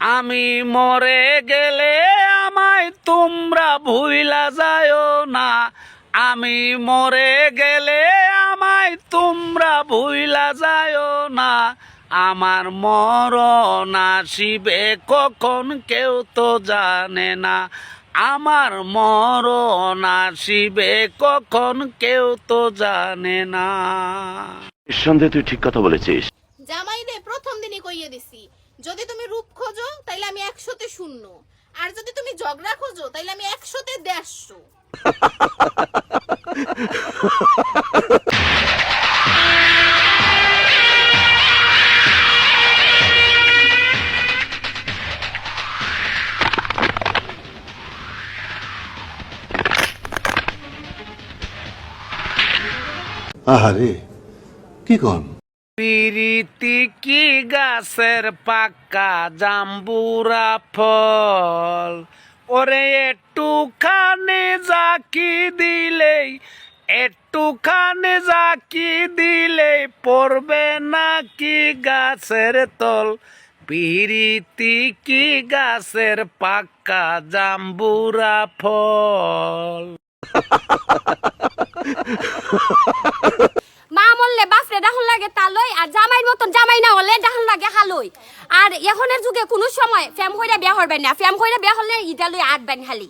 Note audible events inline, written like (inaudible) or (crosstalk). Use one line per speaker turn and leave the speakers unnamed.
আমি মরে গেলে আমায় তোমরা ভুইলা যায়ও না। আমি মরে গেলে আমায় তোমরা ভুইলা যায়ও না। আমার মরণ আসিবে কখন কেউ তো জানে না। আমার মরণ আসিবে কখন কেউ তো জানে না।
নিঃসন্দেহে তুই ঠিক কথা বলেছিস।
জামাইরে প্রথম দিনই কইয়ে দিছি যদি তুমি রূপ খোঁজো, তাইলে আমি একশোতে শূন্য। আর যদি তুমি ঝগড়া খোঁজো, তাইলে আমি একশোতে দেড়শো।
আহারে, কি কন?
পিরিতি কি গাছের পাকা জাম্বুরা ফল? ওরে একটুখানি জাকি দিলেই, একটুখানি জাকি দিলেই পড়বে নাকি গাছের তল? পিরিতি কি গাছের পাকা জাম্বুরা ফল? (laughs)
তালই আর জামাইর মতন জামাই না হলে ডাহন লাগে হালই। আর এখনের যুগে কোনো সময় ফ্যাম হইরা বিয়া হরবেন না। ফ্যাম হইরা বিয়া হলে ইটা আট বেন খালি।